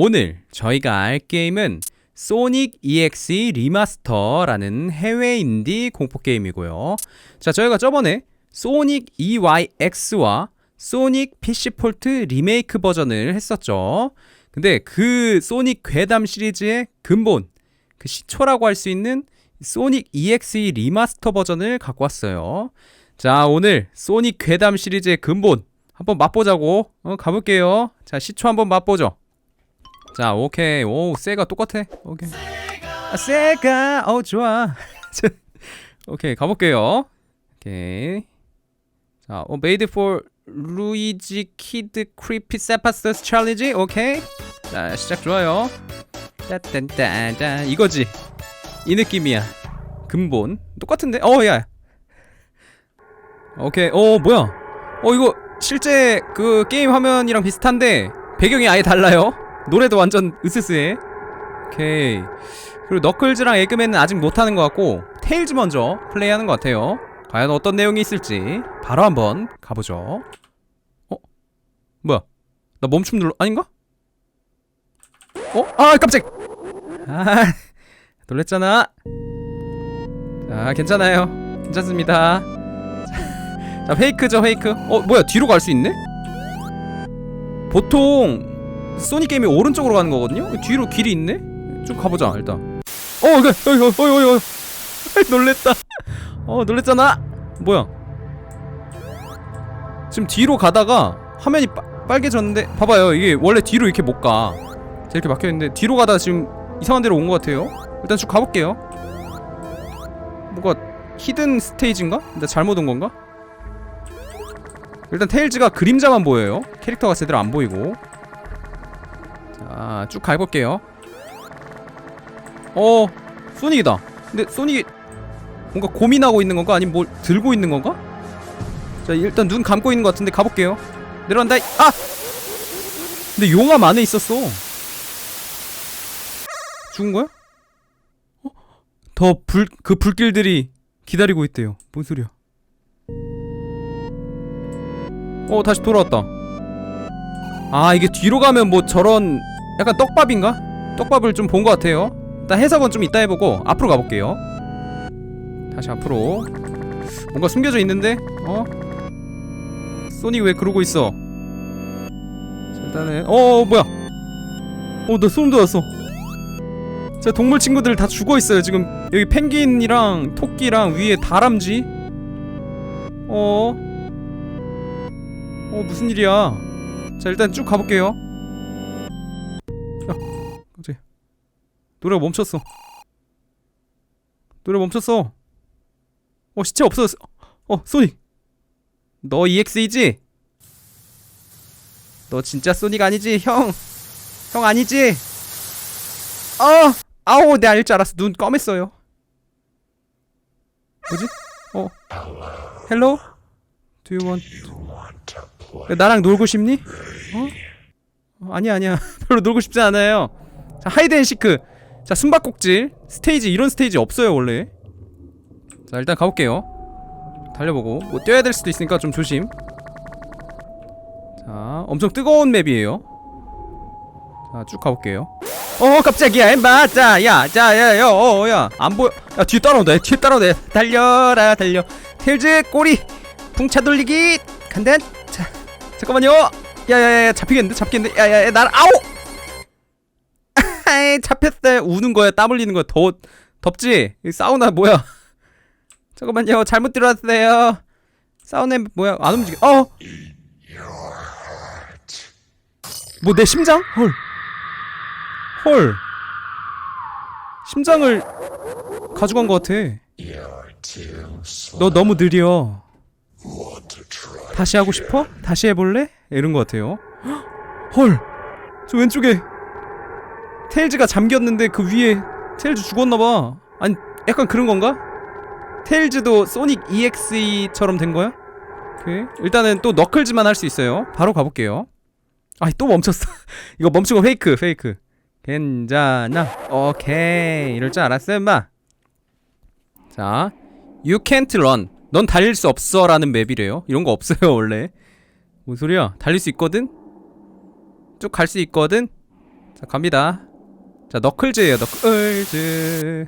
오늘 저희가 알 게임은 소닉 EXE 리마스터라는 해외 인디 공포 게임이고요. 자, 저희가 저번에 소닉 EYX와 소닉 PC 폴트 리메이크 버전을 했었죠. 근데 그 소닉 괴담 시리즈의 근본, 그 시초라고 할 수 있는 소닉 EXE 리마스터 버전을 갖고 왔어요. 자, 오늘 소닉 괴담 시리즈의 근본 한번 맛보자고 어, 가볼게요. 자, 시초 한번 맛보죠. 자, 오케이. 오, 세가 똑같아. 오케이. 아, 세가. 어, 좋아. 오케이, 가볼게요. 오케이. 자, 어, made for 루이지 키드 크리피 세파스터스 챌린지. 오케이. 자, 시작 좋아요. 따딴따딴 이거지. 이 느낌이야. 근본 똑같은데? 어, 야. 오케이. 어, 뭐야? 어, 이거 실제 그 게임 화면이랑 비슷한데 배경이 아예 달라요. 노래도 완전 으스스해. 오케이. 그리고 너클즈랑 에그맨은 아직 못하는 것 같고 테일즈 먼저 플레이하는 것 같아요. 과연 어떤 내용이 있을지 바로 한번 가보죠. 어? 뭐야? 나 멈춤 눌러 아닌가? 어? 아 깜짝! 아 놀랬잖아. 자 괜찮아요. 괜찮습니다. 자, 자 페이크죠 페이크. 어 뭐야 뒤로 갈 수 있네? 보통 소닉 게임이 오른쪽으로 가는 거거든요. 뒤로 길이 있네. 쭉 가보자 일단. 어, 이거, 어이, 어이, 어이, 놀랬다. 어, 놀랬잖아. 뭐야? 지금 뒤로 가다가 화면이 빠, 빨개졌는데, 봐봐요. 이게 원래 뒤로 이렇게 못 가. 자, 이렇게 막혀 있는데 뒤로 가다 지금 이상한 데로 온 것 같아요. 일단 쭉 가볼게요. 뭐가 히든 스테이지인가? 나 잘못 온 건가? 일단 테일즈가 그림자만 보여요. 캐릭터가 제대로 안 보이고. 자, 쭉 가볼게요. 어, 소닉이다. 근데 소닉이 뭔가 고민하고 있는 건가? 아니면 뭘 들고 있는 건가? 자, 일단 눈 감고 있는 것 같은데 가볼게요. 내려간다. 아! 근데 용암 안에 있었어. 죽은 거야? 어? 더 불, 그 불길들이 기다리고 있대요. 뭔 소리야? 어, 다시 돌아왔다. 아, 이게 뒤로 가면 뭐 저런 약간 떡밥인가? 떡밥을 좀 본 것 같아요. 일단 해석은 좀 이따 해보고 앞으로 가볼게요. 다시 앞으로. 뭔가 숨겨져 있는데? 어? 소닉 왜 그러고 있어? 자, 일단은 어 뭐야? 어나 소름 돋았어. 자 동물 친구들 다 죽어 있어요 지금 여기 펭귄이랑 토끼랑 위에 다람쥐. 어? 어 무슨 일이야? 자 일단 쭉 가볼게요. 갑자기 노래가 멈췄어. 노래 멈췄어. 어 시체 없어졌어. 어 소닉. 너 EX이지? 너 진짜 소닉 아니지 형? 형 아니지? 어 아우 내알줄 알았어 눈 검했어요. 뭐지? 어 헬로? Do you want? 야, 나랑 놀고 싶니? 어? 어, 아니야 아니야. 별로 놀고 싶지 않아요. 자 하이드앤시크. 자 숨바꼭질. 스테이지 이런 스테이지 없어요 원래. 자 일단 가볼게요. 달려보고. 뭐 뛰어야 될 수도 있으니까 좀 조심. 자 엄청 뜨거운 맵이에요. 자 쭉 가볼게요. 어 깜짝이야 임마. 자야 자야 야어야안 보여. 야 뒤에 따라온다. 야, 뒤에 따라온다. 야, 달려라 달려. 텔즈 꼬리. 풍차 돌리기. 자 잠깐만요. 야야야 잡히겠는데? 잡히겠는데? 야야야 날 아우 아이 잡혔어요 우는 거야. 땀 흘리는 거야. 더 덥지? 이 사우나 뭐야? 잠깐만요. 잘못 들어왔어요. 사우나 뭐야? 안 움직여. 어 뭐 내 심장? 헐. 헐. 심장을 가져간 것 같아. 너 너무 느려. 다시 하고 싶어? 다시 해볼래? 이런 것 같아요. 헐. 저 왼쪽에 테일즈가 잠겼는데 그 위에 테일즈 죽었나봐. 아니 약간 그런 건가? 테일즈도 소닉 EXE처럼 된 거야? 오케이. 일단은 또 너클즈만 할 수 있어요. 바로 가볼게요. 아이 또 멈췄어. 이거 멈추고 페이크 페이크. 괜찮아. 오케이. 이럴 줄 알았어, 임마. 자, you can't run. 넌 달릴 수 없어 라는 맵이래요. 이런 거 없어요, 원래. 뭔 소리야? 달릴 수 있거든? 쭉 갈 수 있거든? 자 갑니다 자 너클즈예요 너클즈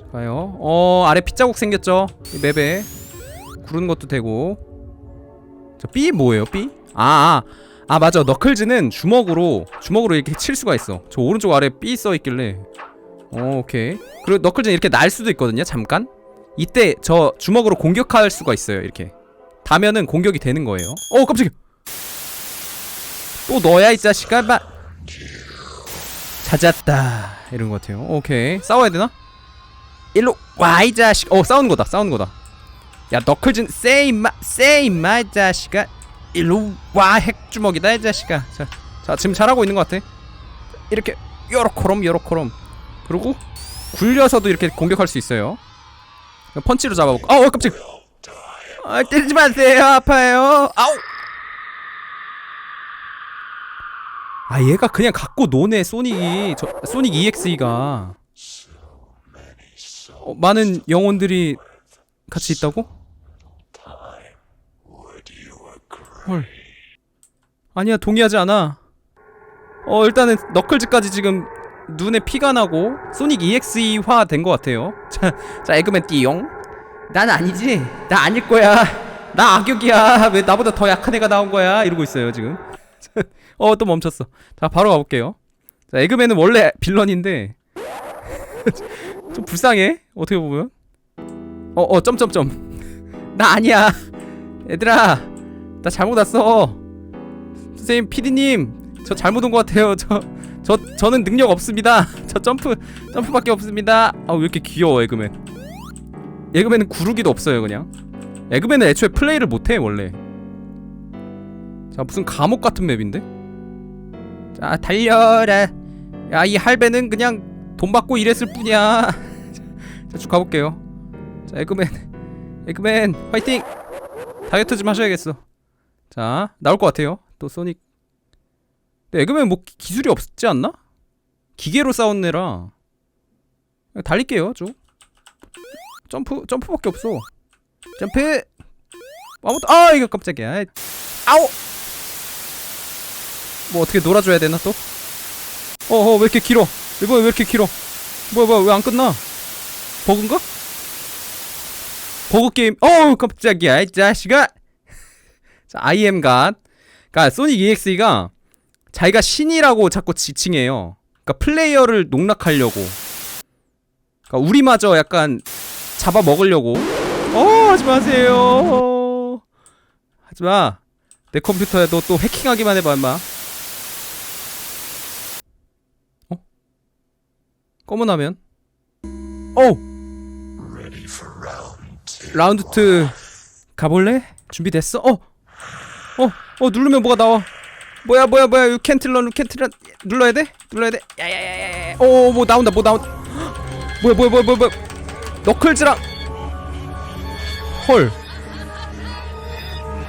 자, 가요 어 아래 핏자국 생겼죠 이 맵에 구르는 것도 되고 저 B 뭐예요 B? 아, 아, 아 맞아 너클즈는 주먹으로 주먹으로 이렇게 칠 수가 있어 저 오른쪽 아래 B 써있길래 어 오케이 그리고 너클즈는 이렇게 날 수도 있거든요 잠깐 이때 저 주먹으로 공격할 수가 있어요 이렇게. 다면은 공격이 되는 거예요. 어 깜짝이야. 또 너야 이 자식아 마. 찾았다. 이런 것 같아요. 오케이. 싸워야 되나? 일로 와 이 자식. 어 싸우는 거다 싸우는 거다. 야 너클즈는 세이 마 세이 마이 자식아. 일로 와 핵주먹이다 이 자식아. 자, 자 지금 잘하고 있는 것 같아. 이렇게 요렇코롬 요렇코롬. 그리고 굴려서도 이렇게 공격할 수 있어요 펀치로 잡아볼까? 어, 어 깜짝 아 때리지 마세요. 아파요. 아우! 아 얘가 그냥 갖고 노네 소닉이. 저 소닉 EXE가. 어, 많은 영혼들이 같이 있다고? 헐. 아니야 동의하지 않아. 어 일단은 너클즈까지 지금 눈에 피가 나고 소닉 EXE화 된 것 같아요. 자, 자 에그맨 띠용. 난 아니지. 나 아닐 거야. 나 악역이야. 왜 나보다 더 약한 애가 나온 거야? 이러고 있어요 지금. 어 또 멈췄어. 자 바로 가볼게요. 자 에그맨은 원래 빌런인데 좀 불쌍해? 어떻게 보면? 어어 점점점. 나 아니야. 얘들아 나 잘못 왔어. 선생님 피디님 저 잘못 온 것 같아요. 저 저 저는 능력 없습니다. 저 점프 점프밖에 없습니다. 아 왜 이렇게 귀여워 에그맨. 에그맨은 구르기도 없어요 그냥. 에그맨은 애초에 플레이를 못해 원래. 자 무슨 감옥 같은 맵인데? 자 달려라. 야 이 할배는 그냥 돈 받고 일했을 뿐이야. 자 쭉 가볼게요. 자 에그맨. 에그맨 화이팅! 다이어트 좀 하셔야겠어. 자 나올 것 같아요. 또 소닉 근데 에그맨 뭐 기- 기술이 없지 않나? 기계로 그냥 달릴게요 쭉. 점프 점프밖에 없어. 점프! 아무도 아 이거 깜짝이야. 아우 뭐 어떻게 놀아줘야 되나 또? 어어 왜 이렇게 길어? 이거 왜 이렇게 길어? 뭐야 뭐야 왜 안 끝나? 버그인가? 버그 게임. 어우 깜짝이야 이 자식아! 자 IM 갓 그니까 소닉 EXE가 자기가 신이라고 자꾸 지칭해요 그니까 플레이어를 농락하려고 그니까 우리마저 약간 잡아 먹으려고 어 하지 마세요 하지 마 내 컴퓨터에 너또 해킹하기만 해봐 임마 어? 검은 화면 오 라운드 2 가볼래? 준비됐어? 어? 어? 어 누르면 뭐가 나와 뭐야 뭐야 뭐야 유 캔틀런 유 캔틀런 눌러야 돼? 눌러야 돼? 야야야야야 오뭐 나온다 뭐 나온다 뭐야 뭐야 뭐야 뭐야 뭐야 너클즈랑 헐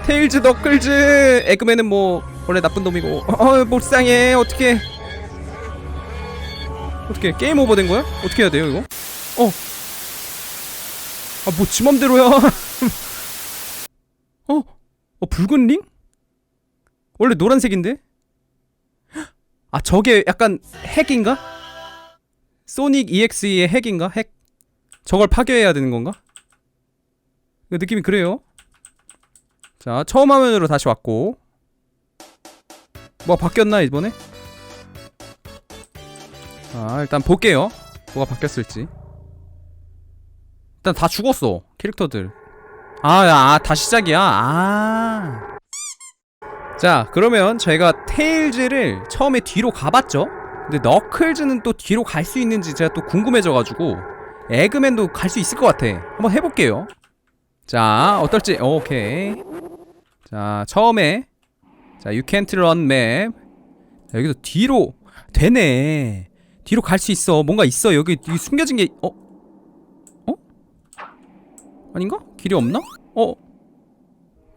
테일즈 너클즈 에그맨은 뭐 원래 나쁜 놈이고 어 불쌍해 어떻게 어떻게 게임 오버 된 거야? 어떻게 해야 돼요 이거? 어. 아뭐 지 맘대로야. 어? 어 붉은 링? 원래 노란색인데? 아 저게 약간 핵인가? 소닉 EXE의 핵인가? 핵? 저걸 파괴해야 되는 건가? 그 느낌이 그래요. 자 처음 화면으로 다시 왔고 뭐 바뀌었나 이번에? 자 일단 볼게요 뭐가 바뀌었을지 일단 다 죽었어 캐릭터들 아, 야, 아 다시 시작이야 아. 자 그러면 저희가 테일즈를 처음에 뒤로 가봤죠 근데 너클즈는 또 뒤로 갈 수 있는지 제가 또 궁금해져가지고 에그맨도 갈 수 있을 것 같아 한번 해볼게요 자 어떨지 오케이 자 처음에 자 You can't run map 자, 여기서 뒤로 되네 뒤로 갈 수 있어 뭔가 있어 여기, 여기 숨겨진 게 어? 어? 아닌가? 길이 없나? 어?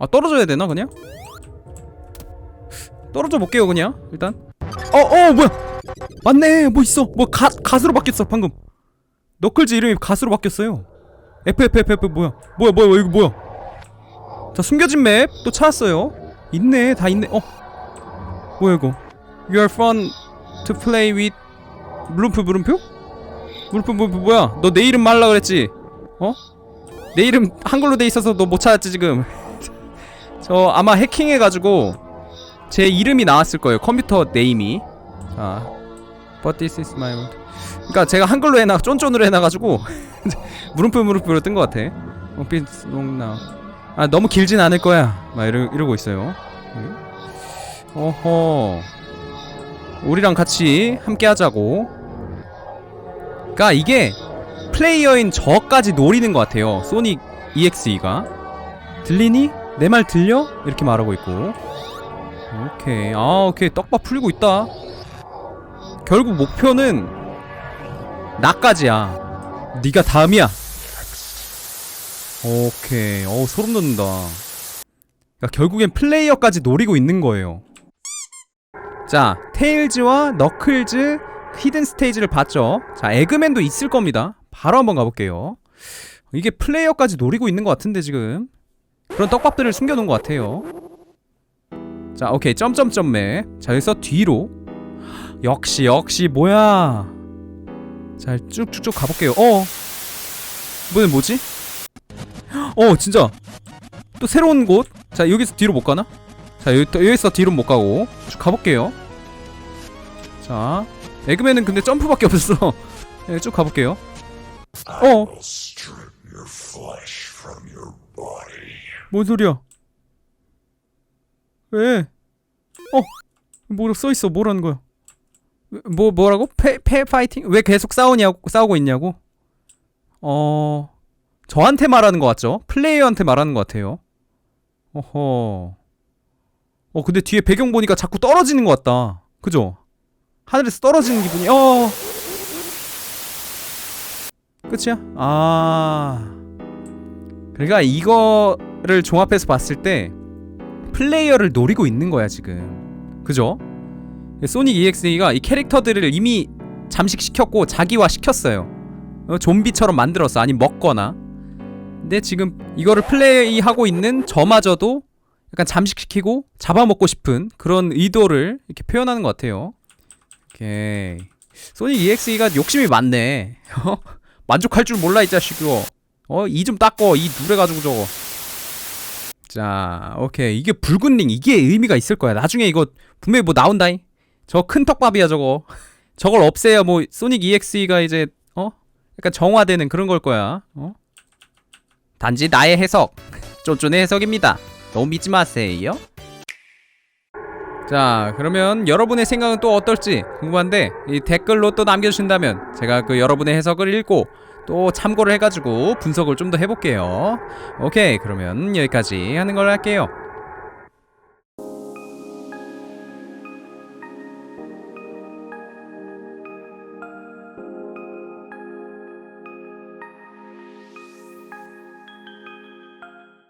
아 떨어져야 되나 그냥? 떨어져 볼게요 그냥 일단. 어어 뭐야! 맞네 뭐 있어. 뭐 가, 갓으로 바뀌었어 방금. 너클즈 이름이 갓으로 바뀌었어요. FFFF 뭐야? 뭐야 뭐야 이거 뭐야? 자 숨겨진 맵 또 찾았어요. 있네 다 있네. 어? 뭐야 이거? You are from to play with. 물음표 물음표? 물음표 물음표 뭐야? 너 내 이름 말라 그랬지? 어? 내 이름 한글로 돼 있어서 너 못 찾았지 지금? 저 아마 해킹해가지고 제 이름이 나왔을 거예요. 컴퓨터 네임이. 자 But this is my world 그니까 제가 한글로 해놔 쫀쫀으로 해놔가지고 물음표 물음표로 뜬 것 같아. 어, 삐- 농나. 아 너무 길진 않을 거야. 막 이러, 이러고 있어요. 네. 어허. 우리랑 같이 함께 하자고. 그니까 이게 플레이어인 저까지 노리는 것 같아요. 소닉 EXE가. 들리니? 내 말 들려? 이렇게 말하고 있고 오케이. 아 오케이. 떡밥 풀리고 있다. 결국 목표는 나까지야. 네가 다음이야. 오케이. 어 소름 돋는다. 그러니까 결국엔 플레이어까지 노리고 있는 거예요. 자 테일즈와 너클즈 히든 스테이지를 봤죠? 자 에그맨도 있을 겁니다. 바로 한번 가볼게요. 이게 플레이어까지 노리고 있는 것 같은데 지금. 그런 떡밥들을 숨겨놓은 것 같아요 자 오케이. 점점점매. 자 여기서 뒤로. 역시 역시 뭐야. 자 쭉쭉쭉 가볼게요. 어. 이번엔 뭐지? 어 진짜. 또 새로운 곳자 여기서 뒤로 못 가나? 자 여기, 여기서 뒤로 못 가고. 쭉 가볼게요. 자 에그맨은 근데 점프밖에 없어. 네, 쭉 가볼게요. 어. 뭔 소리야 왜? 어 뭐라 써있어 뭐라는 거야 왜- 뭐 뭐라고? 패, 패 파이팅? 왜 계속 싸우냐고 싸우고 있냐고? 어 저한테 말하는 것 같죠? 플레이어한테 말하는 것 같아요. 어허. 어 근데 뒤에 배경 보니까 자꾸 떨어지는 것 같다. 그죠? 하늘에서 떨어지는 기분이. 어. 끝이야? 아. 그러니까 이거를 종합해서 봤을 때 플레이어를 노리고 있는 거야 지금. 그죠? 소닉 EXE가 이 캐릭터들을 이미 잠식시켰고 자기화 시켰어요. 어, 좀비처럼 만들었어. 아니 먹거나. 근데 지금 이거를 플레이하고 있는 저마저도 약간 잠식시키고 잡아먹고 싶은 그런 의도를 이렇게 표현하는 것 같아요. 오케이. 소닉 EXE가 욕심이 많네. 어? 만족할 줄 몰라 이 자식이고. 어, 이 좀 닦어. 이 누래 가지고 저거. 자, 오케이. 이게 붉은 링 이게 의미가 있을 거야. 나중에 이거 분명히 뭐 나온다잉. 저 큰 턱밥이야 저거. 저걸 없애야 뭐 소닉 EXE가 이제 어? 약간 정화되는 그런 걸 거야. 어? 단지 나의 해석, 쫀쫀의 해석입니다. 너무 믿지 마세요. 자, 그러면 여러분의 생각은 또 어떨지 궁금한데 이 댓글로 또 남겨주신다면 제가 그 여러분의 해석을 읽고 또 참고를 해가지고 분석을 좀 더 해볼게요. 오케이, 그러면 여기까지 하는 걸로 할게요.